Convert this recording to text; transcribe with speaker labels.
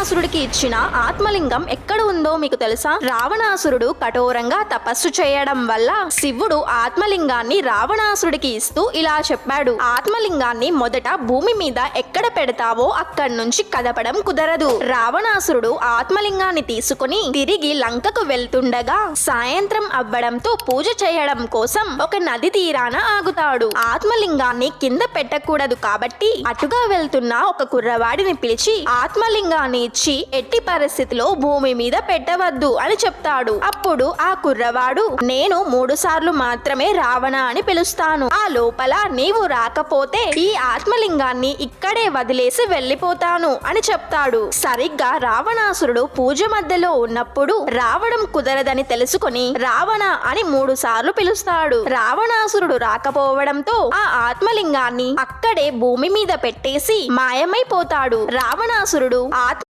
Speaker 1: రావణాసురుడికి ఇచ్చిన ఆత్మలింగం ఎక్కడ ఉందో మీకు తెలుసా? రావణాసురుడు కఠోరంగా తపస్సు చేయడం వల్ల శివుడు ఆత్మలింగాన్ని రావణాసురుడికి ఇస్తూ ఇలా చెప్పాడు. ఆత్మలింగాన్ని మొదట భూమి మీద ఎక్కడ పెడతావో అక్కడి నుంచి కదపడం కుదరదు. రావణాసురుడు ఆత్మలింగాన్ని తీసుకుని తిరిగి లంకకు వెళ్తుండగా సాయంత్రం అవ్వడంతో పూజ చేయడం కోసం ఒక నది తీరాన ఆగుతాడు. ఆత్మలింగాన్ని కింద పెట్టకూడదు కాబట్టి అటుగా వెళ్తున్న ఒక కుర్రవాడిని పిలిచి ఆత్మలింగాన్ని ఇచ్చి ఎట్టి పరిస్థితిలో భూమి మీద పెట్టవద్దు అని చెప్తాడు. అప్పుడు ఆ కుర్రవాడు నేను మూడు సార్లు మాత్రమే రావణ అని పిలుస్తాను. ఆ లోపల నీవు రాకపోతే ఈ ఆత్మలింగాన్ని ఇక్కడే వదిలేసి వెళ్ళిపోతాను అని చెప్తాడు. సరిగ్గా రావణాసురుడు పూజ మధ్యలో ఉన్నప్పుడు రావడం కుదరదని తెలుసుకొని రావణ అని మూడు సార్లు పిలుస్తాడు. రావణాసురుడు రాకపోవడంతో ఆ ఆత్మలింగాన్ని అక్కడే భూమి మీద పెట్టేసి మాయమైపోతాడు. రావణాసురుడు ఆత్మ